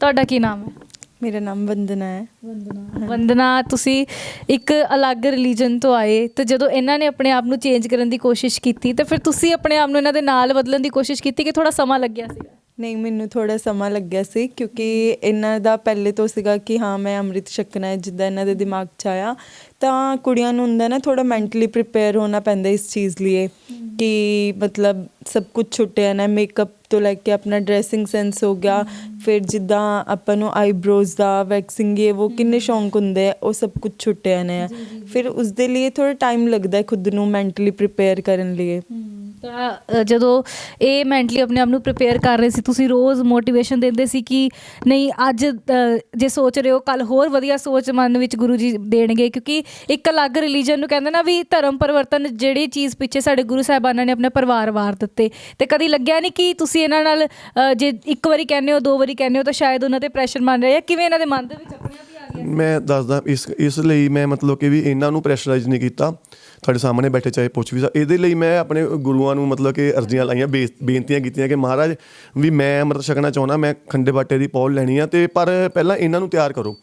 ਤੁਹਾਡਾ ਕੀ ਨਾਮ ਹੈ? ਮੇਰਾ ਨਾਮ ਵੰਦਨਾ ਹੈ। ਵੰਦਨਾ। ਵੰਦਨਾ ਤੁਸੀਂ ਇੱਕ ਅਲੱਗ ਰਿਲੀਜਨ ਤੋਂ ਆਏ ਤੇ ਜਦੋਂ ਇਹਨਾਂ ਨੇ ਆਪਣੇ ਆਪ ਨੂੰ ਚੇਂਜ ਕਰਨ ਦੀ ਕੋਸ਼ਿਸ਼ ਕੀਤੀ ਤੇ ਫਿਰ ਤੁਸੀਂ ਆਪਣੇ ਆਪ ਨੂੰ ਇਹਨਾਂ ਦੇ ਨਾਲ ਬਦਲਣ ਦੀ ਕੋਸ਼ਿਸ਼ ਕੀਤੀ ਕਿ ਥੋੜਾ ਸਮਾਂ ਲੱਗਿਆ ਸੀਗਾ? ਨਹੀਂ ਮੈਨੂੰ ਥੋੜਾ ਸਮਾਂ ਲੱਗਿਆ ਸੀ ਕਿਉਂਕਿ ਇਹਨਾਂ ਦਾ ਪਹਿਲੇ ਤੋਂ ਸੀਗਾ ਕਿ ਹਾਂ ਮੈਂ ਅੰਮ੍ਰਿਤ ਛਕਣਾ ਹੈ ਜਿੱਦਾਂ ਇਹਨਾਂ ਦੇ ਦਿਮਾਗ 'ਚ ਆਇਆ। ਤਾਂ ਕੁੜੀਆਂ ਨੂੰ ਹੁੰਦਾ ਨਾ ਥੋੜਾ ਮੈਂਟਲੀ ਪ੍ਰਿਪੇਅਰ ਹੋਣਾ ਪੈਂਦਾ ਇਸ ਚੀਜ਼ ਲਈ ਕਿ ਮਤਲਬ ਸਭ ਕੁਝ ਛੁੱਟਿਆ ਨਾ ਮੇਕਅਪ ਤੋਂ ਲੈ ਕੇ ਆਪਣਾ ਡਰੈਸਿੰਗ ਸੈਂਸ ਹੋ ਗਿਆ ਫਿਰ ਜਿੱਦਾਂ ਆਪਾਂ ਨੂੰ ਆਈਬ੍ਰੋਜ਼ ਦਾ ਵੈਕਸਿੰਗ ਇਹ ਉਹ ਕਿੰਨੇ ਸ਼ੌਂਕ ਹੁੰਦੇ ਆ ਉਹ ਸਭ ਕੁਝ ਛੁੱਟਿਆ ਨੇ ਫਿਰ ਉਸ ਦੇ ਲਈ ਥੋੜਾ ਟਾਈਮ ਲੱਗਦਾ ਹੈ ਖੁਦ ਨੂੰ ਮੈਂਟਲੀ ਪ੍ਰਿਪੇਅਰ ਕਰਨ ਲਈ। ਤਾਂ ਅ, ਜਦੋਂ ਇਹ ਮੈਂਟਲੀ ਆਪਣੇ ਆਪ ਨੂੰ ਪ੍ਰਿਪੇਅਰ ਕਰ ਰਹੇ ਸੀ ਤੁਸੀਂ ਰੋਜ਼ ਮੋਟੀਵੇਸ਼ਨ ਦਿੰਦੇ ਸੀ ਕਿ ਨਹੀਂ ਅੱਜ ਅ, ਜੇ ਸੋਚ ਰਹੇ ਹੋ ਕੱਲ ਹੋਰ ਵਧੀਆ ਸੋਚ ਮਨ ਵਿੱਚ ਗੁਰੂ ਜੀ ਦੇਣਗੇ ਕਿਉਂਕਿ ਇੱਕ ਅਲੱਗ ਰਿਲੀਜਨ ਨੂੰ ਕਹਿੰਦੇ ਨਾ ਵੀ ਧਰਮ ਪਰਿਵਰਤਨ ਜਿਹੜੀ ਚੀਜ਼ ਪਿੱਛੇ ਸਾਡੇ ਗੁਰੂ ਸਾਹਿਬਾਨਾਂ ਨੇ ਆਪਣੇ ਪਰਿਵਾਰ ਵਾਰ ਦਿੱਤੇ। ਤੇ ਕਦੀ ਲੱਗਿਆ ਨਹੀਂ ਕਿ ਤੁਸੀਂ ਇਹਨਾਂ ਨਾਲ ਅ, ਜੇ ਇੱਕ ਵਾਰੀ ਕਹਿੰਦੇ ਹੋ ਦੋ ਵਾਰੀ ਕਹਿੰਦੇ ਹੋ ਤਾਂ ਸ਼ਾਇਦ ਉਹਨਾਂ ਤੇ ਪ੍ਰੈਸ਼ਰ ਬਣ ਰਿਹਾ ਜਾਂ ਕਿਵੇਂ ਇਹਨਾਂ ਦੇ ਮਨ ਦੇ ਵਿੱਚ ਆਪਣੇ ਆਪ ਹੀ ਮੈਂ ਦੱਸਦਾ ਇਸ ਇਸ ਲਈ ਮੈਂ ਮਤਲਬ ਕਿ ਵੀ ਇਹਨਾਂ ਨੂੰ ਪ੍ਰੈਸ਼ਰਾਈਜ਼ ਨਹੀਂ ਕੀਤਾ। ਤੁਹਾਡੇ ਸਾਹਮਣੇ ਬੈਠੇ ਚਾਹੇ ਪੁੱਛ ਵੀ ਸਕ ਇਹਦੇ ਲਈ ਮੈਂ ਆਪਣੇ ਗੁਰੂਆਂ ਨੂੰ ਮਤਲਬ ਕਿ ਅਰਜ਼ੀਆਂ ਲਾਈਆਂ ਬੇ- ਬੇਨਤੀਆਂ ਕੀਤੀਆਂ ਕਿ ਮਹਾਰਾਜ ਵੀ ਮੈਂ ਮਤਲਬ ਛਕਣਾ ਚਾਹੁੰਦਾ ਮੈਂ ਖੰਡੇ ਬਾਟੇ ਦੀ ਪੌਲ ਲੈਣੀ ਆ ਤੇ ਪਰ ਪਹਿਲਾਂ ਇਹਨਾਂ ਨੂੰ ਤਿਆਰ ਕਰੋ।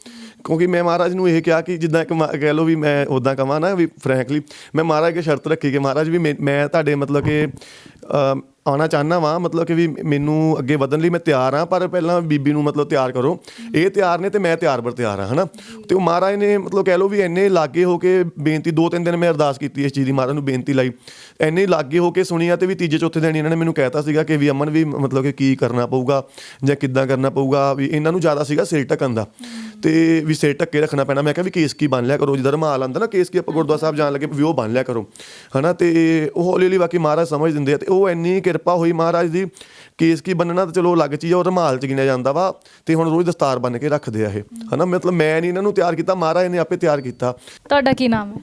ਕਿਉਂਕਿ ਮੈਂ ਮਹਾਰਾਜ ਨੂੰ ਇਹ ਕਿਹਾ ਕਿ ਜਿੱਦਾਂ ਇੱਕ ਮਾ- ਕਹਿ ਲਓ ਵੀ ਮੈਂ ਉਦਾਂ ਕਵਾਂ ਨਾ ਵੀ ਫਰੈਂਕਲੀ ਮੈਂ ਮਹਾਰਾਜ ਕੇ ਸ਼ਰਤ ਰੱਖੀ ਕਿ ਮਹਾਰਾਜ ਵੀ ਮੈਂ- ਮੈਂ ਤੁਹਾਡੇ ਮਤਲਬ ਕਿ ਅਮ, ਆਉਣਾ ਚਾਹੁੰਦਾ ਵਾਂ, ਮਤਲਬ ਕਿ ਵੀ ਮੈਨੂੰ ਅੱਗੇ ਵਧਣ ਲਈ ਮੈਂ ਤਿਆਰ ਹਾਂ, ਪਰ ਪਹਿਲਾਂ ਬੀਬੀ ਨੂੰ ਮਤਲਬ ਤਿਆਰ ਕਰੋ। ਇਹ ਤਿਆਰ ਨੇ ਤੇ ਮੈਂ ਤਿਆਰ ਬਰ ਤਿਆਰ ਹਾਂ, ਹਨਾ? ਤੇ ਉਹ ਮਹਾਰਾਜ ਨੇ ਮਤਲਬ ਕਹਿ ਲਓ ਵੀ ਇੰਨੇ ਲਾਗੇ ਹੋ ਕੇ ਬੇਨਤੀ ਦੋ ਤਿੰਨ ਦਿਨ ਮੈਂ ਅਰਦਾਸ ਕੀਤੀ ਇਸ ਚੀਜ਼ ਦੀ, ਮਹਾਰਾਜ ਨੂੰ ਬੇਨਤੀ ਲਈ। ਇੰਨੇ ਲਾਗੇ ਹੋ ਕੇ ਸੁਣੀ ਆ ਤੇ ਵੀ ਤੀਜੇ, ਚੌਥੇ ਦਿਨ ਇਹਨਾਂ ਨੇ ਮੈਨੂੰ ਕਹਿਤਾ ਸੀਗਾ ਕਿ ਵੀ ਅਮਨ ਵੀ ਮਤਲਬ ਕਿ ਕੀ ਕਰਨਾ ਪਊਗਾ ਜਾਂ ਕਿੱਦਾਂ ਕਰਨਾ ਪਊਗਾ, ਵੀ ਇਹਨਾਂ ਨੂੰ ਜ਼ਿਆਦਾ ਸੀਗਾ ਸਿਰ ਢੱਕਣ ਦਾ। ਤੇ ਵੀ ਸਿਰ ਢੱਕੇ ਰੱਖਣਾ ਪੈਣਾ, ਮੈਂ ਕਿਹਾ ਵੀ ਕੇਸ ਕੀ ਬਣ ਲਿਆ ਕਰੋ, ਜਿੱਦਾਂ ਰਮਾਲ ਆਂਦਾ ਨਾ ਕੇਸ ਕੀ ਆਪਾਂ ਗੁਰਦੁਆਰਾ ਸਾਹਿਬ ਜਾਣ ਲੱਗੇ ਵੀ ਉਹ ਬਣ ਲਿਆ ਕਰੋ, ਹਨਾ? ਤੇ ਉਹ ਹੌਲੀ ਹੌਲੀ ਬਾਕੀ ਮਹਾਰਾਜ ਸਮਝ ਦਿੰਦੇ ਆ ਤੇ ਉਹ ਇੰਨੀ ਕਿਰਪਾ ਹੋਈ ਮਹਾਰਾਜ ਦੀ ਕੇਸ ਕੀ ਬੰਨਣਾ ਤਾਂ ਚਲੋ ਅਲੱਗ ਚੀਜ਼ ਉਹ ਰਮਾਲ ਚ ਗਿਣਿਆ ਜਾਂਦਾ ਵਾ ਤੇ ਹੁਣ ਰੋਜ਼ ਦਸਤਾਰ ਬਣ ਕੇ ਰੱਖਦੇ ਆ ਇਹ। ਹਨਾ? ਮਤਲਬ ਮੈਂ ਨਹੀਂ ਇਹਨਾਂ ਨੂੰ ਤਿਆਰ ਕੀਤਾ ਮਹਾਰਾਜ ਨੇ ਆਪੇ ਤਿਆਰ ਕੀਤਾ। ਤੁਹਾਡਾ ਕੀ ਨਾਮ ਹੈ?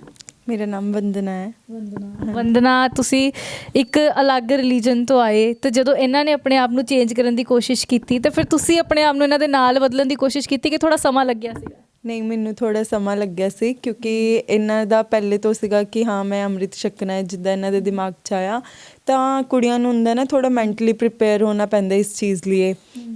ਮੇਰਾ ਨਾਮ ਵੰਦਨਾ ਹੈ। ਵੰਦਨਾ। ਵੰਦਨਾ ਤੁਸੀਂ ਇੱਕ ਅਲੱਗ ਰਿਲੀਜਨ ਤੋਂ ਆਏ ਤੇ ਜਦੋਂ ਇਹਨਾਂ ਨੇ ਆਪਣੇ ਆਪ ਨੂੰ ਚੇਂਜ ਕਰਨ ਦੀ ਕੋਸ਼ਿਸ਼ ਕੀਤੀ ਤੇ ਫਿਰ ਤੁਸੀਂ ਆਪਣੇ ਆਪ ਨੂੰ ਇਹਨਾਂ ਦੇ ਨਾਲ ਬਦਲਣ ਦੀ ਕੋਸ਼ਿਸ਼ ਕੀਤੀ ਕਿ ਥੋੜਾ ਸਮਾਂ ਲੱਗਿਆ ਸੀਗਾ? ਨਹੀਂ ਮੈਨੂੰ ਥੋੜਾ ਸਮਾਂ ਲੱਗਿਆ ਸੀ ਕਿਉਂਕਿ ਇਹਨਾਂ ਦਾ ਪਹਿਲੇ ਤੋਂ ਸੀਗਾ ਕਿ ਹਾਂ ਮੈਂ ਅੰਮ੍ਰਿਤ ਛਕਣਾ ਹੈ ਜਿੱਦਾਂ ਇਹਨਾਂ ਦੇ ਦਿਮਾਗ 'ਚ ਆਇਆ। ਤਾਂ ਕੁੜੀਆਂ ਨੂੰ ਹੁੰਦਾ ਨਾ ਥੋੜਾ ਮੈਂਟਲੀ ਪ੍ਰਿਪੇਅਰ ਹੋਣਾ ਪੈਂਦਾ ਇਸ ਚੀਜ਼ ਲਈ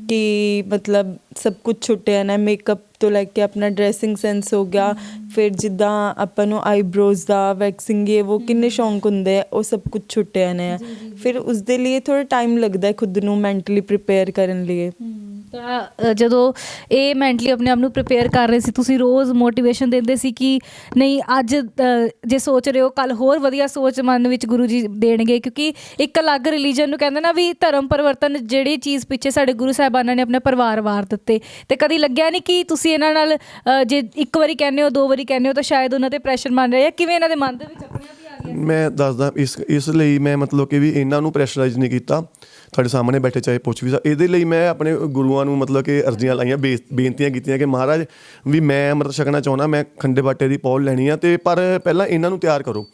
ਕਿ ਮਤਲਬ ਸਭ ਕੁਝ ਛੁੱਟਿਆ ਨਾ ਮੇਕਅਪ ਤੋਂ ਲੈ ਕੇ ਆਪਣਾ ਡਰੈਸਿੰਗ ਸੈਂਸ ਹੋ ਗਿਆ। ਫਿਰ ਜਿੱਦਾਂ ਆਪਾਂ ਨੂੰ ਆਈਬ੍ਰੋਜ਼ ਦਾ ਵੈਕਸਿੰਗ ਇਹ ਉਹ ਕਿੰਨੇ ਸ਼ੌਂਕ ਹੁੰਦੇ ਆ ਉਹ ਸਭ ਕੁਝ ਛੁੱਟਿਆ ਨੇ। ਫਿਰ ਉਸ ਦੇ ਲਈ ਥੋੜਾ ਟਾਈਮ ਲੱਗਦਾ ਹੈ ਖੁਦ ਨੂੰ ਮੈਂਟਲੀ ਪ੍ਰਿਪੇਅਰ ਕਰਨ ਲਈ ਤਾਂ ਜਦੋਂ ਇਹ ਮੈਂਟਲੀ ਆਪਣੇ ਆਪ ਨੂੰ ਪ੍ਰਿਪੇਅਰ ਕਰ ਰਹੇ ਸੀ, ਤੁਸੀਂ ਰੋਜ਼ ਮੋਟੀਵੇਸ਼ਨ ਦਿੰਦੇ ਸੀ ਕਿ ਨਹੀਂ, ਅੱਜ ਜੇ ਸੋਚ ਰਹੇ ਹੋ ਕੱਲ ਹੋਰ ਵਧੀਆ ਸੋਚ ਮਨ ਵਿੱਚ ਗੁਰੂ ਜੀ ਦੇਣਗੇ, ਕਿਉਂਕਿ ਇੱਕ ਅਲੱਗ ਰਿਲੀਜਨ ਨੂੰ ਕਹਿੰਦੇ ਨਾ ਵੀ ਧਰਮ ਪਰਿਵਰਤਨ ਜਿਹੜੀ ਚੀਜ਼ ਪਿੱਛੇ ਸਾਡੇ ਗੁਰੂ ਸਾਹਿਬਾਨਾਂ ਨੇ ਆਪਣੇ ਪਰਿਵਾਰ ਵਾਰ ਦਿੱਤੇ। ਤੇ ਕਦੀ ਲੱਗਿਆ ਨਹੀਂ ਕਿ ਤੁਸੀਂ ਇਹਨਾਂ ਨਾਲ ਜੇ ਇੱਕ ਵਾਰੀ ਕਹਿੰਦੇ ਹੋ, ਦੋ ਵਾਰੀ ਕਹਿੰਦੇ ਹੋ, ਤਾਂ ਸ਼ਾਇਦ ਉਹਨਾਂ ਤੇ ਪ੍ਰੈਸ਼ਰ ਮੰਨ ਰਿਹਾ ਕਿਵੇਂ ਇਹਨਾਂ ਦੇ ਮਨ ਦੇ ਵਿੱਚ ਆਪਣੇ ਆਪ ਹੀ ਆ ਗਿਆ ਮੈਂ ਦੱਸਦਾ, ਇਸ ਇਸ ਲਈ ਮੈਂ ਮਤਲਬ ਕਿ ਵੀ ਇਹਨਾਂ ਨੂੰ ਪ੍ਰੈਸ਼ਰਾਈਜ਼ ਨਹੀਂ ਕੀਤਾ। ਤੁਹਾਡੇ ਸਾਹਮਣੇ ਬੈਠੇ, ਚਾਹੇ ਪੁੱਛ ਵੀ ਸਕ, ਇਹਦੇ ਲਈ ਮੈਂ ਆਪਣੇ ਗੁਰੂਆਂ ਨੂੰ ਮਤਲਬ ਕਿ ਅਰਜ਼ੀਆਂ ਲਾਈਆਂ ਬੇ- ਬੇਨਤੀਆਂ ਕੀਤੀਆਂ ਕਿ ਮਹਾਰਾਜ ਵੀ ਮੈਂ ਅੰਮ੍ਰਿਤ ਛਕਣਾ ਚਾਹੁੰਦਾ, ਮੈਂ ਖੰਡੇ ਬਾਟੇ ਦੀ ਪੌਲ ਲੈਣੀ ਆ ਤੇ ਪਰ ਪਹਿਲਾਂ ਇਹਨਾਂ ਨੂੰ ਤਿਆਰ ਕਰੋ।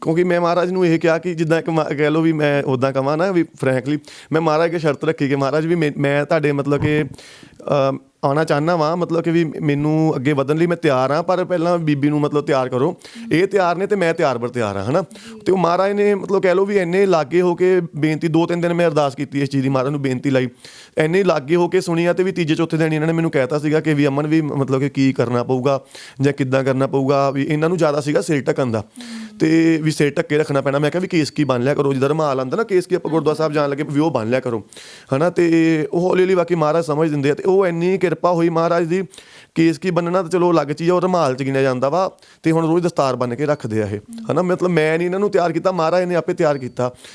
ਕਿਉਂਕਿ ਮੈਂ ਮਹਾਰਾਜ ਨੂੰ ਇਹ ਕਿਹਾ ਕਿ ਜਿੱਦਾਂ ਇੱਕ ਮਾ- ਕਹਿ ਲਓ ਵੀ ਮੈਂ ਉਦਾਂ ਕਹਾਂ ਨਾ ਵੀ ਫਰੈਂਕਲੀ ਮੈਂ ਮਹਾਰਾਜ ਅੱਗੇ ਸ਼ਰਤ ਰੱਖੀ ਕਿ ਮਹਾਰਾਜ ਵੀ ਮੈਂ- ਮੈਂ ਤੁਹਾਡੇ ਮਤਲਬ ਕਿ ਆਉਣਾ ਚਾਹੁੰਦਾ ਵਾਂ, ਮਤਲਬ ਕਿ ਵੀ ਮੈਨੂੰ ਅੱਗੇ ਵਧਣ ਲਈ ਮੈਂ ਤਿਆਰ ਹਾਂ, ਪਰ ਪਹਿਲਾਂ ਬੀਬੀ ਨੂੰ ਮਤਲਬ ਤਿਆਰ ਕਰੋ। ਇਹ ਤਿਆਰ ਨੇ ਤੇ ਮੈਂ ਤਿਆਰ ਬਰ ਤਿਆਰ ਹਾਂ, ਹਨਾ? ਤੇ ਉਹ ਮਹਾਰਾਜ ਨੇ ਮਤਲਬ ਕਹਿ ਲਓ ਵੀ ਇੰਨੇ ਲਾਗੇ ਹੋ ਕੇ ਬੇਨਤੀ ਦੋ ਤਿੰਨ ਦਿਨ ਮੈਂ ਅਰਦਾਸ ਕੀਤੀ ਇਸ ਚੀਜ਼ ਦੀ, ਮਹਾਰਾਜ ਨੂੰ ਬੇਨਤੀ ਲਈ। ਇੰਨੇ ਲਾਗੇ ਹੋ ਕੇ ਸੁਣੀ ਆ ਤੇ ਵੀ ਤੀਜੇ, ਚੌਥੇ ਦਿਨ ਇਹਨਾਂ ਨੇ ਮੈਨੂੰ ਕਹਿਤਾ ਸੀਗਾ ਕਿ ਵੀ ਅਮਨ ਵੀ ਮਤਲਬ ਕਿ ਕੀ ਕਰਨਾ ਪਊਗਾ ਜਾਂ ਕਿੱਦਾਂ ਕਰਨਾ ਪਊਗਾ, ਵੀ ਇਹਨਾਂ ਨੂੰ ਜ਼ਿਆਦਾ ਸੀਗਾ ਸਿਰ ਢੱਕਣ ਦਾ। ਤੇ ਵੀ ਸਿਰ ਢੱਕੇ ਰੱਖਣਾ ਪੈਣਾ। ਮੈਂ ਕਿਹਾ ਵੀ ਕੇਸ ਕੀ ਬਣ ਲਿਆ ਕਰੋ? ਜਿੱਦਾਂ ਰਮਾਲ ਆਂਦਾ ਨਾ, ਕੇਸ ਕੀ ਆਪਾਂ ਗੁਰਦੁਆਰਾ ਸਾਹਿਬ ਜਾਣ ਲੱਗੇ, ਵੀ ਉਹ ਬਣ ਲਿਆ ਕਰੋ। ਹਨਾ? ਤੇ ਉਹ ਹੌਲੀ ਹੌਲੀ ਬਾਕੀ ਮਹਾਰਾਜ ਸਮਝ ਦਿੰਦੇ ਆ ਤੇ ਉਹ ਇੰਨੀ ਕਿਰਪਾ ਹੋਈ ਮਹਾਰਾਜ ਦੀ, ਕੇਸ ਕੀ ਬੰਨਣਾ ਤਾਂ ਚਲੋ ਅਲੱਗ ਚੀਜ਼ ਆ, ਉਹ ਰਮਾਲ ਚ ਗਿਣਿਆ ਜਾਂਦਾ ਵਾ। ਤੇ ਹੁਣ ਰੋਜ਼ ਦਸਤਾਰ ਬਣ ਕੇ ਰੱਖਦੇ ਆ ਇਹ। ਹਨਾ? ਮਤਲਬ ਮੈਂ ਨਹੀਂ ਇਹਨਾਂ ਨੂੰ ਤਿਆਰ ਕੀਤਾ, ਮਹਾਰਾਜ ਨੇ ਆਪੇ ਤਿਆਰ ਕੀਤਾ।